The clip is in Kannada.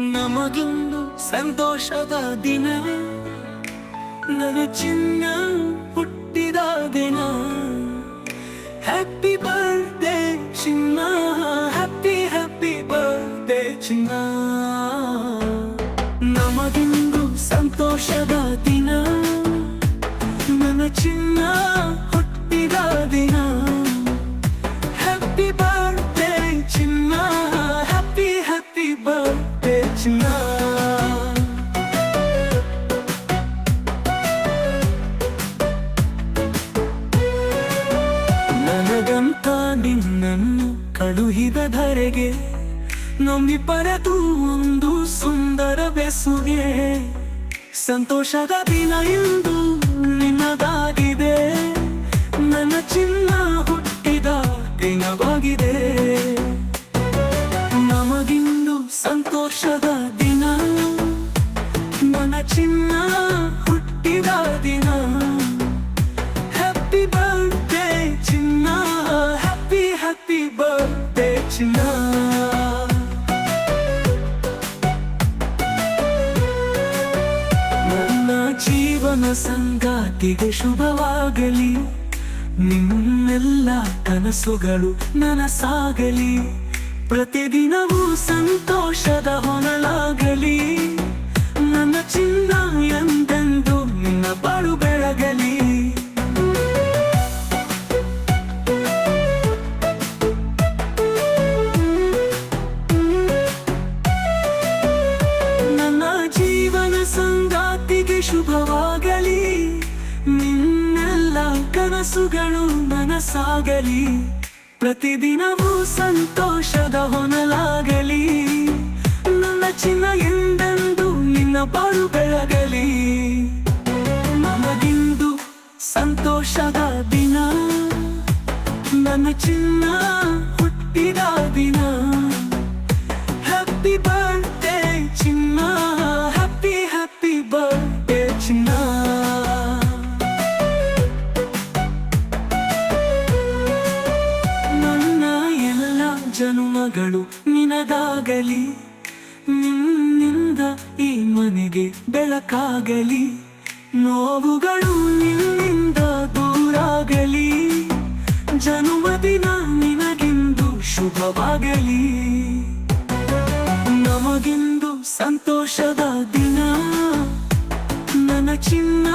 ನಮಗಿಂದು ಸಂತೋಷದ ದಿನ ನನ್ನ ಚಿನ್ನ ಹುಟ್ಟಿದ ದಿನ. ಹ್ಯಾಪಿ ಬರ್ಡೇ ಚಿನ್ನ. ಹ್ಯಾಪಿ ಹ್ಯಾಪಿ ಬರ್ಡೇ ಚಿನ್ನ. ನಮಗಿಂದು ಸಂತೋಷದ ದಿನ ನನ್ನ ಚಿನ್ನ ಹುಟ್ಟಿದ ದಿನ. ಹ್ಯಾಪಿ ನಿನ್ನನ್ನು ಕಳುಹಿದ ಧರೆಗೆ ನಂಬಿ ಪರದು ಒಂದು ಸುಂದರ ಬೆಸುಗೆ. ಸಂತೋಷದ ದಿನ ಎಂದು ನಿನ್ನದಾಗಿದೆ. ನನ್ನ ಚಿನ್ನ ಹುಟ್ಟಿದ ದಿನವಾಗಿದೆ. ನಮಗಿಂದು ಸಂತೋಷದ ದಿನ. ನನ್ನ ಚಿನ್ನ ಜೀವನ ಸಂಗಾತಿಗೆ ಶುಭವಾಗಲಿ. ನಿನ್ನೆಲ್ಲ ಕನಸುಗಳು ನನಸಾಗಲಿ. ಪ್ರತಿದಿನವೂ ಸಂತೋಷದ ಹೊನಲಾಗಲಿ ನನ್ನ ಚಿನ್ನ ಕನಸುಗಳು ನನಸಾಗಲಿ ಪ್ರತಿದಿನವೂ ಸಂತೋಷದ ಹೊನಲಾಗಲಿ. ನನ್ನ ಚಿನ್ನ ಎಂದೆಂದು ನಿನ್ನ ಬಾಳು ಬೆಳಗಲಿ. ನಮಗಿಂದು ಸಂತೋಷದ ದಿನ. ನನ್ನ ಚಿನ್ನ ದಿನಗಳು ನಿನದಾಗಲಿ. ನಿನ್ನಿಂದ ಈ ಮನೆಗೆ ಬೆಳಕಾಗಲಿ. ನೋವುಗಳು ನಿನ್ನಿಂದ ದೂರಾಗಲಿ. ಜನುಮದಿನ ನಿನಗೆಂದು ಶುಭವಾಗಲಿ. ನಮಗೆಂದು ಸಂತೋಷದ ದಿನ. ನನ್ನ ಚಿನ್ನ